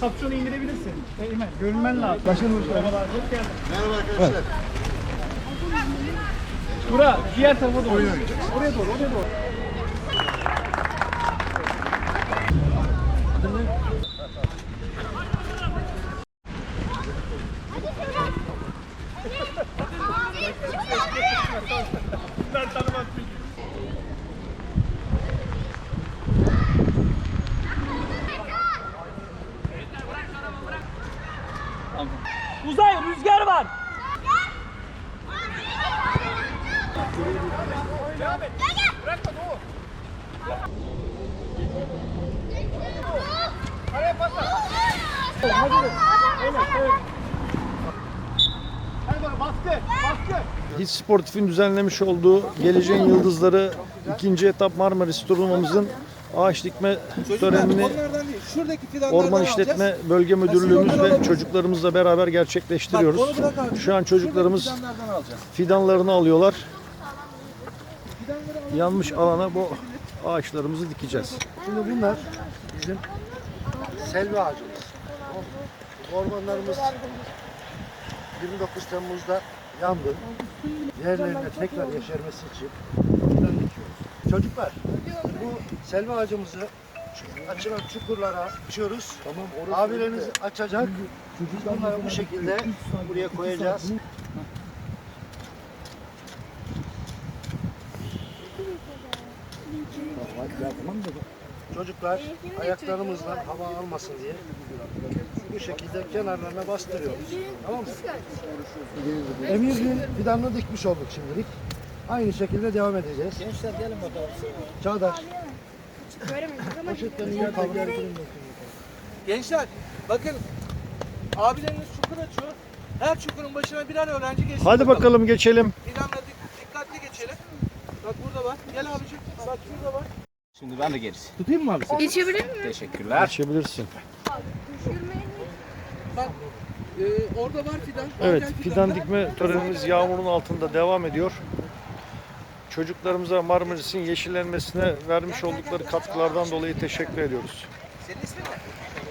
Kapşonu indirebilirsin. Eymen, görünmen lazım. Başkanım hoş geldin. Merhaba arkadaşlar. Bura, diğer tarafa doğru. Oraya doğru, oraya doğru. Ben tanımam çünkü. Uzay rüzgar var. Devam. Hiç Sportif'in düzenlemiş olduğu Geleceğin Yıldızları ikinci etap Marmaris turnuvamızın ağaç dikme törenini Orman İşletme Bölge Müdürlüğümüz ve çocuklarımızla beraber gerçekleştiriyoruz. Şu an çocuklarımız fidanlarını alıyorlar. Yanmış alana bu ağaçlarımızı dikeceğiz. Şimdi bunlar bizim selvi ağacımız. Ormanlarımız 29 Temmuz'da yandı. Yerlerine tekrar yeşermesi için. Çocuklar, bu selvi ağacımızı açılan çukurlara açıyoruz. Tamam, Abileriniz açacak. Bunları bu şekilde buraya koyacağız. Çocuklar ayaklarımızdan hava almasın diye bu şekilde kenarlarına bastırıyoruz. Tamam mı? Emirli'nin fidanını dikmiş olduk şimdilik. Aynı şekilde devam edeceğiz. Gençler gelin bakalım. Çağdaş. Poşetlerini yakalım. Gençler bakın abileriniz çukur açıyor. Her çukurun başına birer öğrenci geçsin. Hadi bakalım geçelim. Planla dik- dikkatli geçelim. Bak burada var. Gel abicim. Bak şurada var. Şimdi ben de gerisi. Tutayım mı abi seni? Geçebilir miyim? Teşekkürler. Geçebilirsin. Bak e, orada var fidan. Evet, fidan dikme törenimiz yağmurun altında devam ediyor. Çocuklarımıza Marmaris'in yeşillenmesine vermiş oldukları katkılardan dolayı teşekkür ediyoruz. Senin ismin ne?